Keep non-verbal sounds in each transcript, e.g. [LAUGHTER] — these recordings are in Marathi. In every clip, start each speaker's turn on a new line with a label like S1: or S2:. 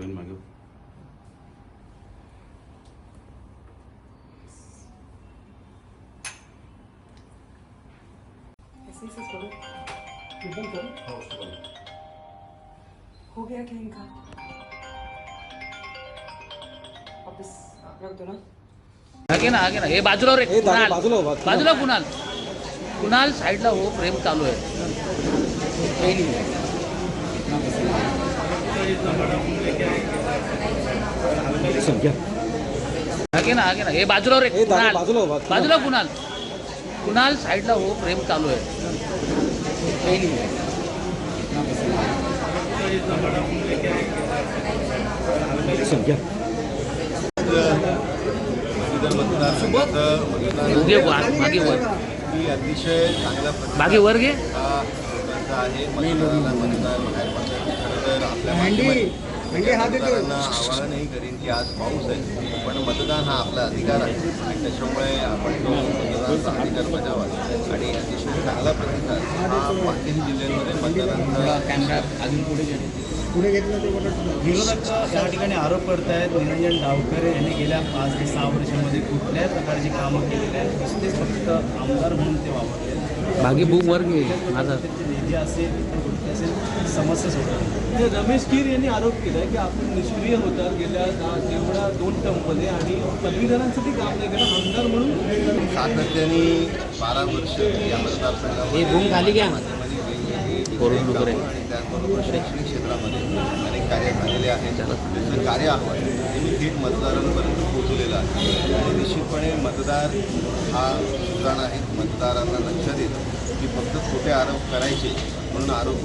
S1: प्रवीण मागे
S2: ऐसे ही हो गया क्या इनका वापस रख दो ना
S3: आगे ना आगे ना हे बाजूला रे कुणाल
S4: बाजूला बाजूला.
S3: बाजूला कुणाल कुणाल साईडला हो प्रेम चालू आहे पहिली.
S4: संख्या
S3: आगे ना आगे ना. हे बाजूला रे
S4: ए, दादा,
S3: कुणाल.
S4: बाजूला हो, बाजूला.
S3: बाजूला कुणाल? कुणाल साईडला हो प्रेम चालू आहे. पहिली.
S4: संख्या
S5: मतदारसंघाचं मतदान
S3: मागे वर.
S5: ही अतिशय
S3: मागे वर घे.
S5: हा लोकांचा आहे मतदारांना मतदार बाहेर पडतात खरं तर आपल्या माध्यमातून मतदारांना आवाहनही करीन की आज पाऊस आहे पण मतदान हा आपला अधिकार आहे. आणि त्याच्यामुळे आपण तो मतदानाचा अधिकार बजावा आणि अतिशय चांगला प्रतिसाद हा पाचही जिल्ह्यांमध्ये मतदारांचा
S3: कॅमेरा अजून पुढे घे.
S6: विरोधक या ठिकाणी आरोप करत आहेत निरंजन डावकरे यांनी गेल्या पाच ते सहा वर्षामध्ये कुठल्याही प्रकारची कामं केलेली आहेत. नुसतेच फक्त आमदार म्हणून ते वापरले
S3: मागे बुक वर घे माझा.
S6: निधी असेल असेल समस्या सोडवतात
S7: ते रमेश कीर यांनी आरोप केला की आपण निष्क्रिय होतात गेल्या दहा एवढ्या दोन टर्ममध्ये आणि पदवीधरांसाठी काम नाही केलं आमदार म्हणून?
S5: सातत्याने बारा वर्ष या मतदारसंघामध्ये
S3: हे
S5: आणि त्याचबरोबर शैक्षणिक क्षेत्रामध्ये अनेक कार्य झालेले आहेत. त्याचं कार्य आव्हान हे मी थेट मतदारांपर्यंत पोहोचलेलं आहे. आणि निश्चितपणे मतदार हा ठिकाण आहे. मतदारांना लक्षात येतं की फक्त खोटे आरोप करायचे म्हणून आरोप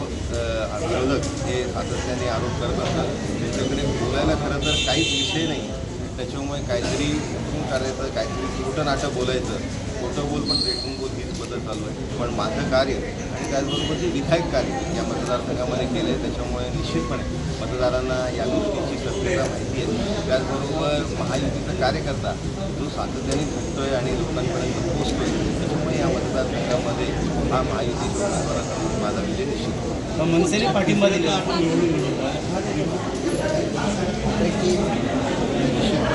S5: विरोधक हे सातत्याने आरोप करत असतात. त्यांच्याकडे बोलायला खरं तर काहीच विषय नाही. त्याच्यामुळे काहीतरी उठून करायचं काहीतरी खोटं नाटक बोलायचं. खोटं बोल पण रेटून बोल हीच पद्धत चालू आहे. पण माझं कार्य आणि त्याचबरोबर जे विधायक कार्य या मतदारसंघामध्ये केलं आहे त्याच्यामुळे निश्चितपणे मतदारांना या गोष्टीची सत्यता माहिती आहे. त्याचबरोबर महायुतीचा कार्यकर्ता जो सातत्याने झुकतोय आणि लोकांपर्यंत पोहोचतोय त्याच्यामुळे या मतदारसंघामध्ये हा महायुती उमेदवाराचा माझा विजय निश्चित.
S6: मनसेने पाठिंबा दिलेला [LAUGHS]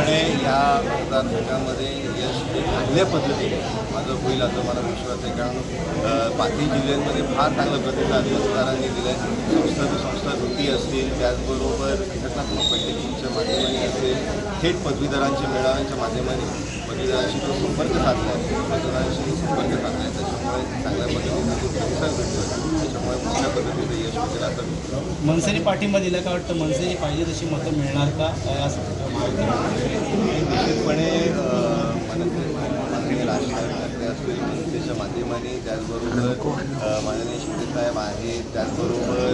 S5: निश्चितपणे या मतदारसंघामध्ये यश हे चांगल्या पद्धतीने माझं होईल असं मला विश्वास आहे. कारण बाकी जिल्ह्यांमध्ये फार चांगला प्रतिसाद मतदारांनी दिला आहे संस्था ते संस्था कृती असतील त्याचबरोबर घटनात्मक बैठकींच्या माध्यमाने असेल थेट पदवीधरांच्या मेळाव्यांच्या माध्यमाने पदवीधरांशी जो संपर्क साधला आहे. मतदारांशी संपर्क साधला आहे. त्याच्यामुळे चांगल्या पद्धतीने जो प्रतिसाद भेटतो त्याच्यामुळे मोठ्या पद्धतीचं यश मिळेल असं
S6: मनसेने पाठिंबा दिला का वाटतं? मनसेने पाहिजे तशी मतं मिळणार का? असं
S5: निश्चितपणे माननीय राज ठाकरे असतील मनसेच्या माध्यमाने त्याचबरोबर माननीय शिंदेसाहेब आहेत त्याचबरोबर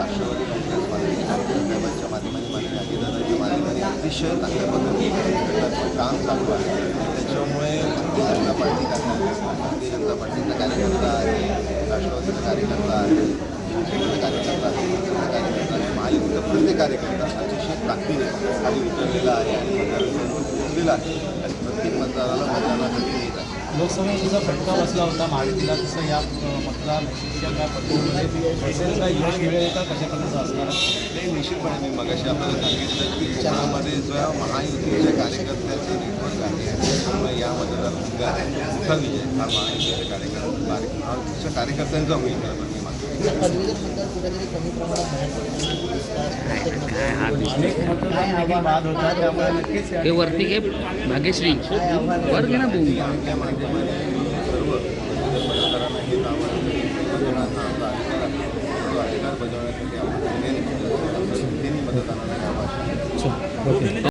S5: राष्ट्रवादी काँग्रेस माननीय साहेबांच्या माध्यमाने माननीय अजितदादांच्या माध्यमाने अतिशय चांगल्या पद्धतीने काम चालू आहे. त्याच्यामुळे भारतीय जनता पार्टी भारतीय जनता पार्टीचा कार्यकर्ता आहे राष्ट्रवादीचा कार्यकर्ता आहे शिवसेनेचा कार्यकर्ता आहे कार्यकर्ता आहे. प्रत्येक कार्यकर्ता अतिशय ताकदीने खाली उतरलेला आहे आणि मतदारांपर्यंत पोहोचलेला आहे. आणि प्रत्येक मतदाराला मतदानासाठी
S6: जसा फटका बसला होता महायुतीला तसं या मतदार यश मिळेल का कशा असणार?
S5: निश्चितपणे मी मगाशी आपल्याला सांगितलं की कोकणामध्ये जो महायुतीच्या कार्यकर्त्याचं नेटवर्क आहे. त्यामुळे या मतदारसंघात मोठा विजय हा महायुतीच्या कार्यकर्त्यांचा होईल मी मानतो.
S3: हे वरती घे भाग्यश्री वर घे ना बुक
S5: त्या माध्यमाने सर्व मतदारांना हे आव्हान मतदारांना आपला अधिकार आहे तो अधिकार बजावण्यासाठी आपण सगळ्यांनी मतदानाला यावं अशी
S4: ओके